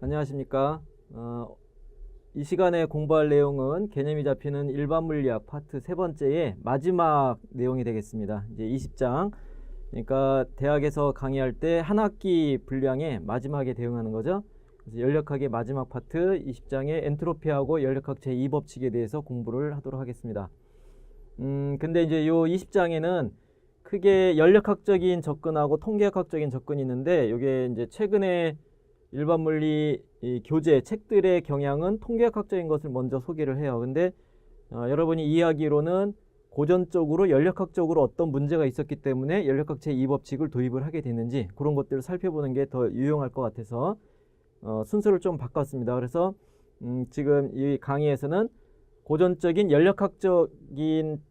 안녕하십니까. 어, 이 시간에 공부할 내용은 개념이 잡히는 일반 물리학 파트 세 번째의 마지막 내용이 되겠습니다. 이제 20장. 그러니까 대학에서 강의할 때 한 학기 분량의 마지막에 대응하는 거죠. 그래서 연력학의 마지막 파트 20장의 엔트로피하고 연력학 제2법칙에 대해서 공부를 하도록 하겠습니다. 음, 근데 이제 요 20장에는 크게 연력학적인 접근하고 통계학적인 접근이 있는데 이게 이제 최근에 일반 물리 이 교재 책들의 경향은 통계학적인 것을 먼저 소개를 해요. 근데 어, 여러분이 이해하기로는 고전적으로 연력학적으로 어떤 문제가 있었기 때문에 연력학 제2법칙을 도입을 하게 됐는지 그런 것들을 살펴보는 게 더 유용할 것 같아서 어, 순서를 좀 바꿨습니다. 그래서 음, 지금 이 강의에서는 고전적인 연력학적인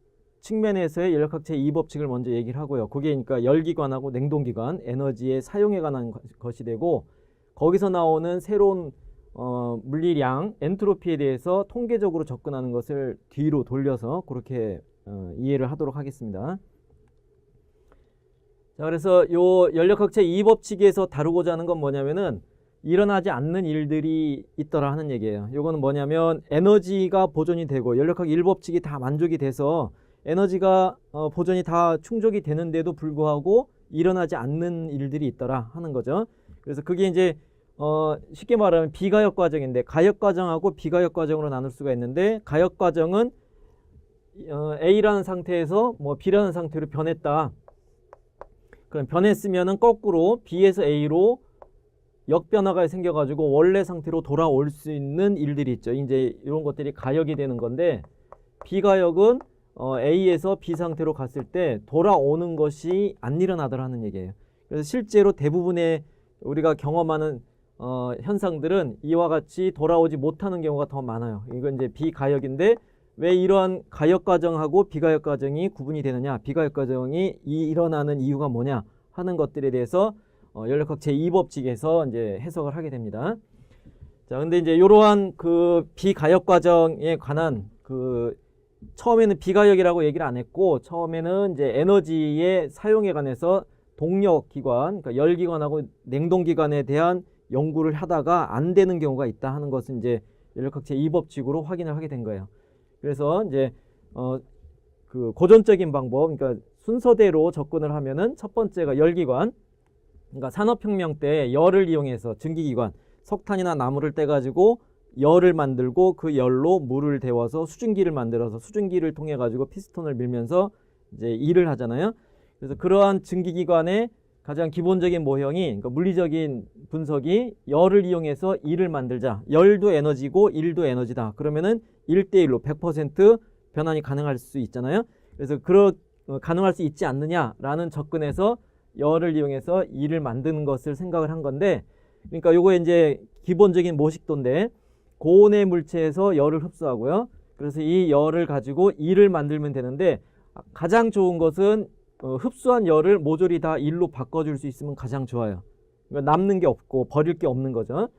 측면에서의 연력학 제2법칙을 먼저 얘기를 하고요. 그게 그러니까 열기관하고 냉동기관, 에너지의 사용에 관한 것이 되고 거기서 나오는 새로운 어, 물리량, 엔트로피에 대해서 통계적으로 접근하는 것을 뒤로 돌려서 그렇게 어, 이해를 하도록 하겠습니다. 자, 그래서 요 연력학체 2법칙에서 다루고자 하는 건 뭐냐면은 일어나지 않는 일들이 있더라 하는 얘기예요. 요거는 뭐냐면 에너지가 보존이 되고 연력학 1법칙이 다 만족이 돼서 에너지가 어, 보존이 다 충족이 되는데도 불구하고 일어나지 않는 일들이 있더라 하는 거죠. 그래서 그게 이제 어, 쉽게 말하면 비가역 과정인데 가역 과정하고 비가역 과정으로 나눌 수가 있는데 가역 과정은 어, A라는 상태에서 뭐 B라는 상태로 변했다. 그럼 변했으면은 거꾸로 B에서 A로 역변화가 생겨가지고 원래 상태로 돌아올 수 있는 일들이 있죠. 이제 이런 것들이 가역이 되는 건데 비가역은 어, A에서 B 상태로 갔을 때 돌아오는 것이 안 일어나더라는 얘기예요. 그래서 실제로 대부분의 우리가 경험하는 어, 현상들은 이와 같이 돌아오지 못하는 경우가 더 많아요. 이건 이제 비가역인데 왜 이러한 가역 과정하고 비가역 과정이 구분이 되느냐? 비가역 과정이 이, 일어나는 이유가 뭐냐? 하는 것들에 대해서 어, 연력학 제2법칙에서 이제 해석을 하게 됩니다. 자, 근데 이제 이러한 그 비가역 과정에 관한 그 처음에는 비가역이라고 얘기를 안 했고 처음에는 이제 에너지의 사용에 관해서 동력 기관, 그러니까 열 기관하고 냉동 기관에 대한 연구를 하다가 안 되는 경우가 있다 하는 것은 이제 연력학 제2 법칙으로 확인을 하게 된 거예요. 그래서 이제 어 그 고전적인 방법, 그러니까 순서대로 접근을 하면은 첫 번째가 열기관, 그러니까 산업혁명 때 열을 이용해서 증기기관, 석탄이나 나무를 떼가지고 열을 만들고 그 열로 물을 데워서 수증기를 만들어서 수증기를 통해 가지고 피스톤을 밀면서 이제 일을 하잖아요. 그래서 그러한 증기기관의 가장 기본적인 모형이 그러니까 물리적인 분석이 열을 이용해서 일을 만들자. 열도 에너지고 일도 에너지다. 그러면은 1대1로 100% 변환이 가능할 수 있잖아요. 그래서 그러 어, 가능할 수 있지 않느냐라는 접근에서 열을 이용해서 일을 만드는 것을 생각을 한 건데 그러니까 요거 이제 기본적인 모식도인데 고온의 물체에서 열을 흡수하고요. 그래서 이 열을 가지고 일을 만들면 되는데 가장 좋은 것은 어, 흡수한 열을 모조리 다 일로 바꿔줄 수 있으면 가장 좋아요. 그러니까 남는 게 없고 버릴 게 없는 거죠.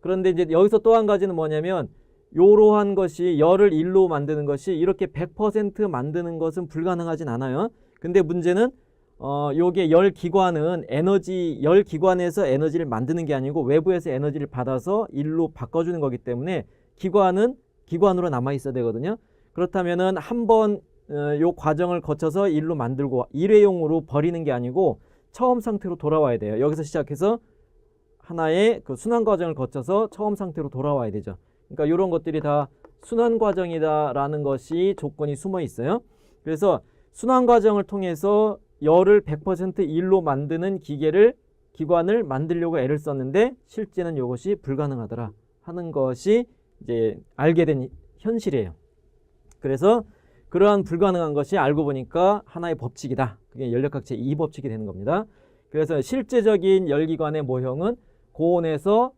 그런데 이제 여기서 또 한 가지는 뭐냐면 요러한 것이 열을 일로 만드는 것이 이렇게 100% 만드는 것은 불가능하진 않아요. 근데 문제는 어 요게 열 기관은 에너지 열 기관에서 에너지를 만드는 게 아니고 외부에서 에너지를 받아서 일로 바꿔 주는 거기 때문에 기관은 기관으로 남아 있어야 되거든요. 그렇다면은 한번 어, 요 과정을 거쳐서 일로 만들고 일회용으로 버리는 게 아니고 처음 상태로 돌아와야 돼요. 여기서 시작해서 하나의 그 순환 과정을 거쳐서 처음 상태로 돌아와야 되죠. 그러니까 이런 것들이 다 순환 과정이다라는 것이 조건이 숨어 있어요. 그래서 순환 과정을 통해서 열을 100% 일로 만드는 기계를 기관을 만들려고 애를 썼는데 실제는 이것이 불가능하더라 하는 것이 이제 알게 된 현실이에요. 그래서 그러한 불가능한 것이 알고 보니까 하나의 법칙이다. 그게 연력학 제2법칙이 되는 겁니다. 그래서 실제적인 열기관의 모형은 고온에서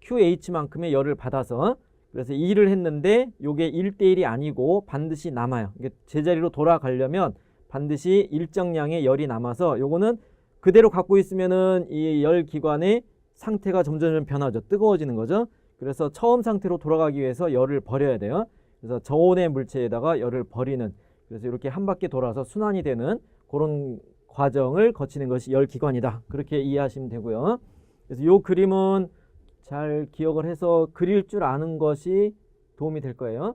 QH만큼의 열을 받아서 그래서 일을 했는데 이게 1대1이 아니고 반드시 남아요. 이게 제자리로 돌아가려면 반드시 일정량의 열이 남아서 요거는 그대로 갖고 있으면은 이 열 기관의 상태가 점점 변하죠. 뜨거워지는 거죠. 그래서 처음 상태로 돌아가기 위해서 열을 버려야 돼요. 그래서 저온의 물체에다가 열을 버리는 그래서 이렇게 한 바퀴 돌아서 순환이 되는 그런 과정을 거치는 것이 열 기관이다. 그렇게 이해하시면 되고요. 그래서 이 그림은 잘 기억을 해서 그릴 줄 아는 것이 도움이 될 거예요.